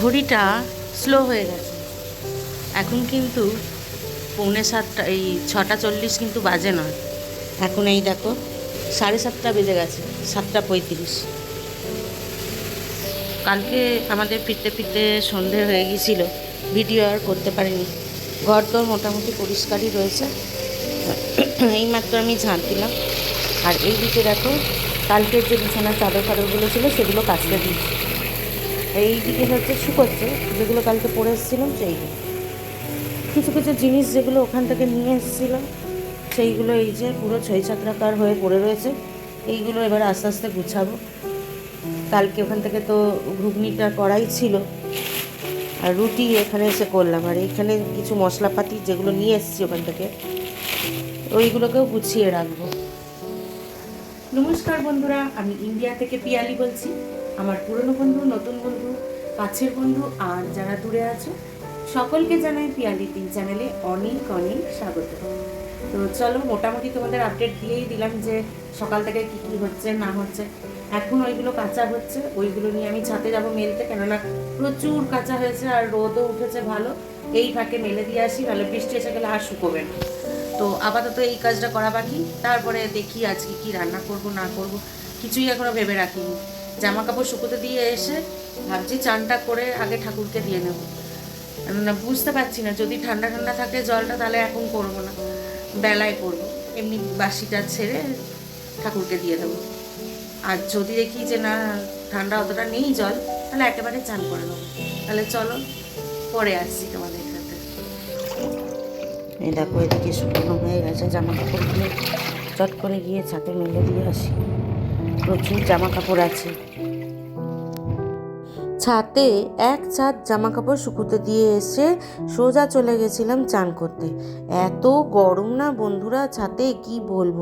ঘড়িটা স্লো হয়ে গেছে। এখন কিন্তু পৌনে সাতটা, এই ছটা চল্লিশ কিন্তু বাজে না। এখন এই দেখো, সাড়ে সাতটা বেজে গেছে, সাতটা পঁয়ত্রিশ। কালকে আমাদের ফিরতে ফিরতে সন্ধে হয়ে গিয়েছিল, ভিডিও আর করতে পারিনি। ঘর তো মোটামুটি পরিষ্কারই রয়েছে। এইমাত্র আমি ঝাঁট দিলাম। আর এই দিকে দেখো, কালকের যে বিছানার চাদর ফাদরগুলো ছিল, সেগুলো কাচতে দিয়েছি। এই দিকে হচ্ছে শুকোচ্ছে যেগুলো কালকে পরে এসেছিলাম সেইগুলো কিছু কিছু জিনিস যেগুলো ওখান থেকে নিয়ে এসেছিলাম, সেইগুলো এই যে পুরো ছয় ছাত্রাকার হয়ে পড়ে রয়েছে, এইগুলো এবার আস্তে আস্তে গুছাবো। কালকে ওখান থেকে তো ঘুগনিটা করাই ছিল, আর রুটি এখানে এসে করলাম, আর এইখানে কিছু মশলাপাতি যেগুলো নিয়ে এসেছি ওখান থেকে, ওইগুলোকেও গুছিয়ে রাখব। নমস্কার বন্ধুরা, আমি ইন্ডিয়া থেকে পিয়ালি বলছি। আমার পুরনো বন্ধু, নতুন বন্ধু, কাছের বন্ধু আর যারা দূরে আছে, সকলকে জানাই পিয়ালি তিন চ্যানেলে অনেক অনেক স্বাগত। তো চলো, মোটামুটি তোমাদের আপডেট দিয়েই দিলাম যে সকাল থেকে কী কী হচ্ছে, না হচ্ছে। এখন ওইগুলো কাঁচা হচ্ছে, ওইগুলো নিয়ে আমি ছাতে যাব মেলতে, কেননা প্রচুর কাঁচা হয়েছে আর রোদও উঠেছে ভালো। এই ফাঁকে মেলে দিয়ে আসি ভালো বৃষ্টি এসে গেলে আর শুকোবে না। তো আপাতত এই কাজটা করা বাকি, তারপরে দেখি আজকে কি রান্না করব, না করব, কিছুই এখনও ভেবে রাখিনি। জামা কাপড় শুকোতে দিয়ে এসে ভাবছি চানটা করে আগে ঠাকুরকে দিয়ে নেব। না, বুঝতে পারছি না, যদি ঠান্ডা ঠান্ডা থাকে জলটা তাহলে এখন করব না। বেলায় করব, এমনি বাসিটা ছেড়ে ঠাকুরকে দিয়ে দেবো। আর যদি দেখি যে না, ঠান্ডা অতটা নেই জল, তাহলে একেবারে চান করে নেব। তাহলে চলো, পরে আসছি তোমাদের সাথে। এই দেখো, এদিকে শুকনো হয়ে গেছে জামা কাপড়গুলো চট করে গিয়ে ছাতে মেলে দিয়ে আসি। প্রচুর জামা কাপড় আছে। ছাতে এক ছাদ জামা কাপড় শুকুতে দিয়ে এসে সোজা চলে গেছিলাম চান করতে। এত গরম না বন্ধুরা ছাতে কি বলব?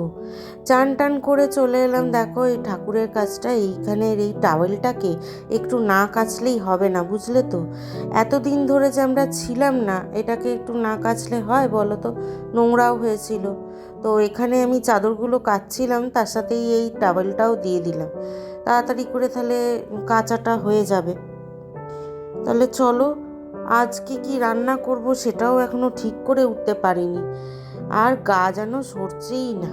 চান টান করে চলে এলাম। দেখো, এই ঠাকুরের কাজটা, এইখানের এই টাওয়েলটাকে একটু না কাচলেই হবে না, বুঝলে তো? এতদিন ধরে যে আমরা ছিলাম না, এটাকে একটু না কাচলে হয় বলো তো? নোংরাও হয়েছিল। তো এখানে আমি চাদরগুলো কাচ্ছিলাম, তার সাথেই এই টাওয়েলটাও দিয়ে দিলাম। তাড়াতাড়ি করে তাহলে কাঁচাটা হয়ে যাবে। তাহলে চলো, আজকে কি রান্না করব সেটাও এখনও ঠিক করে উঠতে পারিনি। আর গা যেন সরছেই না।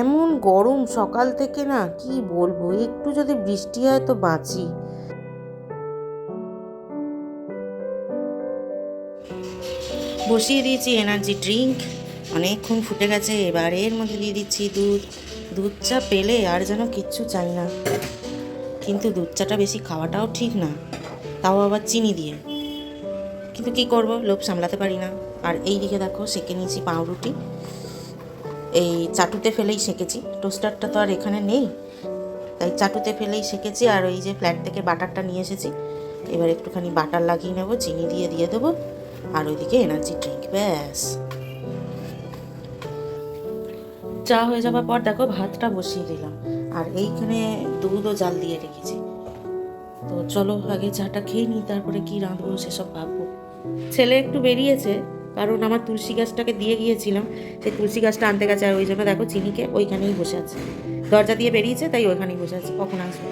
এমন গরম সকাল থেকে না, কি বলব, একটু যদি বৃষ্টি হয় তো বাঁচি। বসিয়ে দিয়েছি এনার্জি ড্রিঙ্ক অনেকক্ষণ ফুটে গেছে, এবার এর মধ্যে দিয়ে দিচ্ছি দুধ। দুধ চা পেলে আর যেন কিচ্ছু চাই না। কিন্তু দুধ চাটা বেশি খাওয়াটাও ঠিক না। তাও আবার চিনি দিয়ে। কিন্তু কি করব? লোভ সামলাতে পারি না। আর এই দিকে দেখো, সেঁকে নিয়েছি পাউরুটি। এই চাটুতে ফেলেই সেঁকেছি। টোস্টারটা তো আর এখানে নেই। তাই চাটুতে ফেলেই সেঁকেছি। আর ওই যে ফ্ল্যাট থেকে বাটারটা নিয়ে এসেছি। এবার একটুখানি বাটার লাগিয়ে নেব, চিনি দিয়ে দিয়ে দেবো। আর ওইদিকে এনার্জি ড্রিঙ্ক ব্যাস। চা হয়ে যাওয়ার পর দেখো, ভাতটা বসিয়ে দিলাম। আর এইখানে দুধও জাল দিয়ে রেখেছি। তো চলো আগে চাটা খেয়ে নিই, তারপরে কি রাঁধবো সেসব ভাববো। ছেলে একটু বেরিয়েছে, কারণ আমার তুলসী গাছটাকে দিয়ে গিয়েছিলাম সেই তুলসী গাছটা আনতে গেছে আর ওই জন্য দেখো চিনিকে ওইখানেই বসে আছে। দরজা দিয়ে বেরিয়েছে, তাই ওইখানেই বসে আছে, কখন আসবে?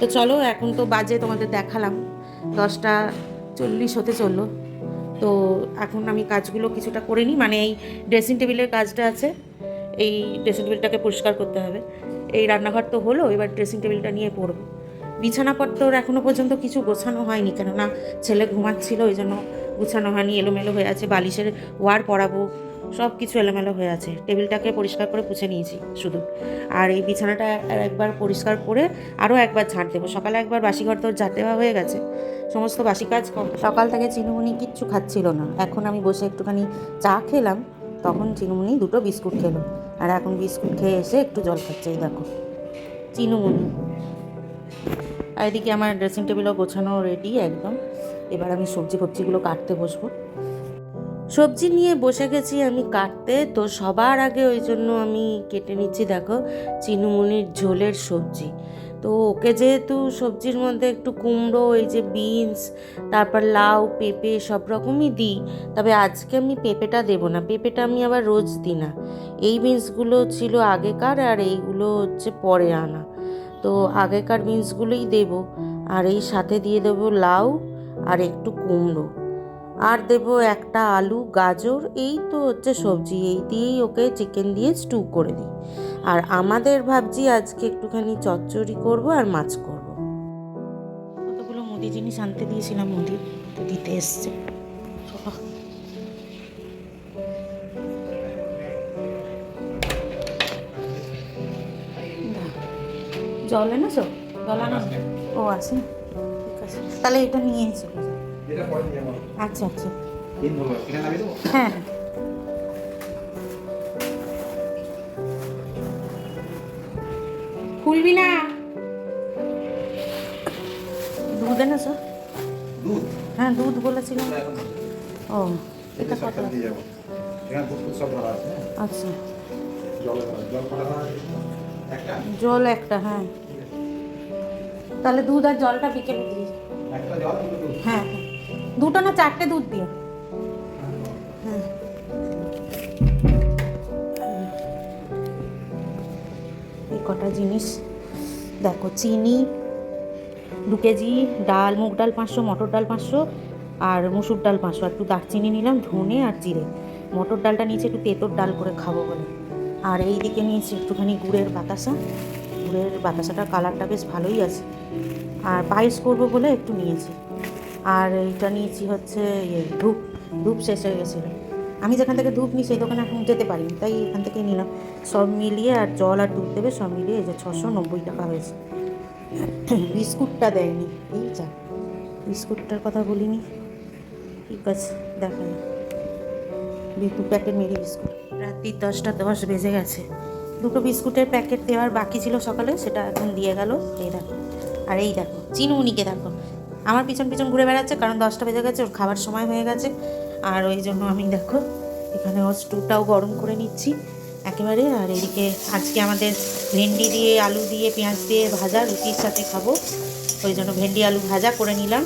তো চলো, এখন তো বাজে, তোমাদের দেখালাম। দশটা চল্লিশ হতে চলল। তো এখন আমি কাজগুলো কিছুটা করে নিই মানে এই ড্রেসিং টেবিলের কাজটা আছে, এই ড্রেসিং টেবিলটাকে পরিষ্কার করতে হবে। এই রান্নাঘর তো হলো, এবার ড্রেসিং টেবিলটা নিয়ে পড়ব। বিছানাপত্র এখনও পর্যন্ত কিছু গোছানো হয়নি, কেননা ছেলে ঘুমাচ্ছিল ওই জন্য গুছানো হয়নি, এলোমেলো হয়ে আছে, বালিশের ওয়ার পরাবো, সব কিছু এলোমেলো হয়ে আছে। টেবিলটাকে পরিষ্কার করে পুছে নিয়েছি, শুধু। আর এই বিছানাটা একবার পরিষ্কার করে আরও একবার ঝাঁট দেবো। সকালে একবার বাসি ঘর তোর ঝাঁট দেওয়া হয়ে গেছে, সমস্ত বাসি কাজ সকাল থেকে চিনুমুনি কিচ্ছু খাচ্ছিল না। এখন আমি বসে একটুখানি চা খেলাম, তখন চিনুমুনি দুটো বিস্কুট খেলো। আর এখন বিস্কুট খেয়ে এসে একটু জল খাচ্ছে, এই দেখো। চিনুমুনি। আর এদিকে আমার ড্রেসিং টেবিলও গোছানো রেডি একদম। এবার আমি সবজি ফবজিগুলো কাটতে বসবো। সবজি নিয়ে বসে গেছি আমি কাটতে। তো সবার আগে ওই জন্য আমি কেটে নিচ্ছি, দেখো, চিনুমুনির ঝোলের সবজি। তো ওকে যেহেতু সবজির মধ্যে একটু কুমড়ো, এই যে বিনস তারপর লাউ, পেঁপে সব রকমই দিই, তবে আজকে আমি পেঁপেটা দেবো না। পেঁপেটা আমি আবার রোজ দিই না। এই বিনসগুলো ছিল আগেকার আর এইগুলো হচ্ছে পরে আনা। তো আগেকার বিনসগুলোই দেবো। আর এই সাথে দিয়ে দেবো লাউ আর একটু কুমড়ো। আর দেবো একটা আলু, গাজর, এই তো হচ্ছে সবজি। এই দিয়েই ওকে চিকেন দিয়ে স্টু করে দিই। আর আমাদের ভাবছি আজকে একটুখানি চচ্চড়ি করব আর মাছ করব। কতগুলো মুদি জিনিস আনতে দিয়েছিলাম মুদি দিতে এসছে। জল এনেছো জল আনো ও আছে। ঠিক আছে। তাহলে এটা নিয়ে এসো। আচ্ছা আচ্ছা। দেবো? হ্যাঁ খুলবি না? দুধ এনেছো দুধ? হ্যাঁ দুধ বলেছিলাম। ও এটা কত হ্যাঁ? আচ্ছা। জল জল জল একটা হ্যাঁ। তাহলে দুধ আর জলটা বিকেলে দিয়ে হ্যাঁ। দুটো না চারটে দুধ দিও। হ্যাঁ। এই কটা জিনিস। দেখো চিনি দু কেজি ডাল মুগ ডাল পাঁচশো মটর ডাল পাঁচশো আর মুসুর ডাল পাঁচশো। একটু দারচিনি নিলাম ধনে আর জিরে। মটর ডালটা নিয়েছি একটু তেঁতোর ডাল করে খাব বলে। আর এই দিকে নিয়েছি একটুখানি গুড়ের বাতাসা। গুড়ের বাতাসাটার কালারটা বেশ ভালোই আছে। আর পায়েস করব বলে একটু নিয়েছি। আর এইটা নিয়েছি হচ্ছে ইয়ে ধূপ। ধূপ শেষ হয়ে গেছিল। আমি যেখান থেকে ধূপ নিই, সেই দোকানে এখন যেতে পারিনি। তাই এখান থেকে নিলাম। সব মিলিয়ে আর জল আর দুধ দেবে, সব মিলিয়ে এই যে ছশো নব্বই টাকা হয়েছে। বিস্কুটটা দেয়নি। এই যা, বিস্কুটটার কথা বলিনি। ঠিক আছে দেখা যাক দু প্যাকেট মেরি বিস্কুট। রাত্রি দশটা দশ বেজে গেছে। দুটো বিস্কুটের প্যাকেট দেওয়ার বাকি ছিল সকালে, সেটা এখন দিয়ে গেল। এই দেখো, আর এই দেখো, চিনুমুনিকে দেখো। আমার পিছন পিছন ঘুরে বেড়াচ্ছে, কারণ দশটা বেজে গেছে, ওর খাবার সময় হয়ে গেছে। আর ওই জন্য আমি দেখো, এখানে ওর স্টুটাও গরম করে নিচ্ছি একেবারে। আর এদিকে আজকে আমাদের ভেন্ডি দিয়ে, আলু দিয়ে, পেঁয়াজ দিয়ে ভাজা, রুটির সাথে খাব। ওই জন্য ভেন্ডি, আলু ভাজা করে নিলাম।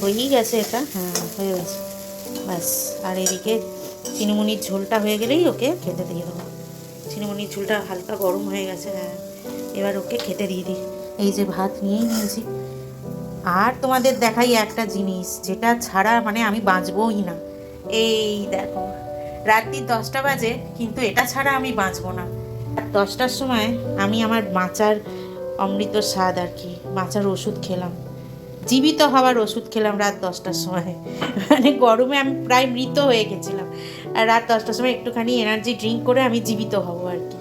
হয়েই গেছে এটা? হ্যাঁ হয়ে গেছে। ব্যাস, আর এদিকে চিনিমুনির ঝোলটা হয়ে গেলেই ওকে খেতে দিয়ে দেবো। চিনিমুনির ঝোলটা হালকা গরম হয়ে গেছে হ্যাঁ। এবার ওকে খেতে দিয়ে দিই। এই যে ভাত নিয়েই নিয়েছি। আর তোমাদের দেখাই একটা জিনিস, যেটা ছাড়া মানে আমি বাঁচবই না। এই দেখো, রাত্রি দশটা বাজে, কিন্তু এটা ছাড়া আমি বাঁচবো না। দশটার সময় আমি আমার মাচার অমৃত স্বাদ আর কি, মাচার ওষুধ খেলাম। জীবিত হওয়ার ওষুধ খেলাম রাত দশটার সময়। মানে গরমে আমি প্রায় মৃত হয়ে গেছিলাম। আর রাত দশটার সময় একটুখানি এনার্জি ড্রিঙ্ক করে আমি জীবিত হব আর কি।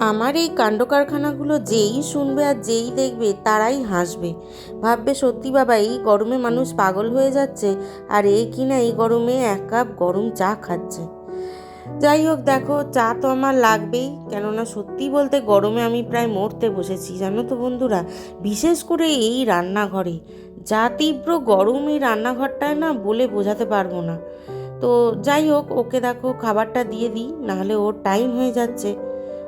আমার এই কাণ্ড কারখানাগুলো যেই শুনবে আর যেই দেখবে তারাই হাসবে। ভাববে, সত্যি বাবা, এই গরমে মানুষ পাগল হয়ে যাচ্ছে, আর এই কিনা এই গরমে এক কাপ গরম চা খাচ্ছে। যাই হোক, দেখো, চা তো আমার লাগবেই। কেননা সত্যি বলতে গরমে আমি প্রায় মরতে বসেছি, জানো তো বন্ধুরা? বিশেষ করে এই রান্নাঘরে। যা তীব্র গরম এই রান্নাঘরটায় না বলে বোঝাতে পারব না। তো যাই হোক, ওকে দেখো, খাবারটা দিয়ে দিই, নাহলে ওর টাইম হয়ে যাচ্ছে।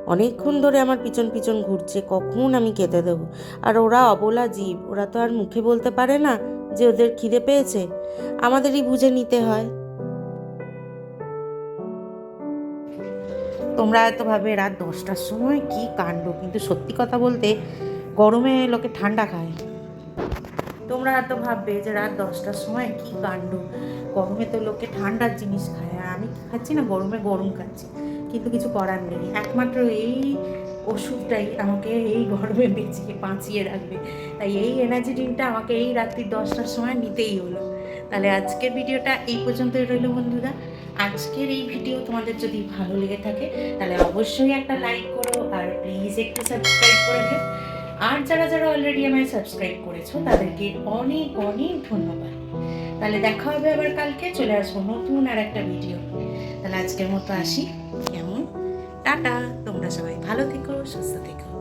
অনেকক্ষণ ধরে আমার পিছন পিছন ঘুরছে, কখন আমি খেতে দেবো? আর ওরা অবলা জীব, ওরা তো আর মুখে বলতে পারে না যে ওদের খিদে পেয়েছে। আমাদেরই বুঝে নিতে হয়। তোমরা এত ভাবে রাত দশটার সময় কি কাণ্ড? কিন্তু সত্যি কথা বলতে গরমে লোকে ঠান্ডা খায়। তোমরা এত ভাববে যে রাত দশটার সময় কি কাণ্ড? গরমে তো লোকে ঠান্ডার জিনিস খায়। আর আমি খাচ্ছি না? গরমে গরম খাচ্ছি। কিন্তু কিছু করার নেই। একমাত্র এই ওষুধটাই আমাকে এই গরমে বেঁচিয়ে বাঁচিয়ে রাখবে। তাই এই এনার্জি ড্রিঙ্কটা আমাকে এই রাত্রি দশটার সময় নিতেই হলো। তাহলে আজকের ভিডিওটা এই পর্যন্তই রইল বন্ধুরা। আজকের এই ভিডিও তোমাদের যদি ভালো লেগে থাকে, তাহলে অবশ্যই একটা লাইক করো আর প্লিজ একটু সাবস্ক্রাইব করে দিও। আর যারা যারা অলরেডি আমায় সাবস্ক্রাইব করেছ, তাদেরকে অনেক অনেক ধন্যবাদ। তাহলে দেখা হবে আবার কালকে, চলে আসব নতুন আর একটা ভিডিও তাহলে আজকের মতো আসি। কেমন? টাটা! তোমরা সবাই ভালো থেকো, সুস্থ থেকো।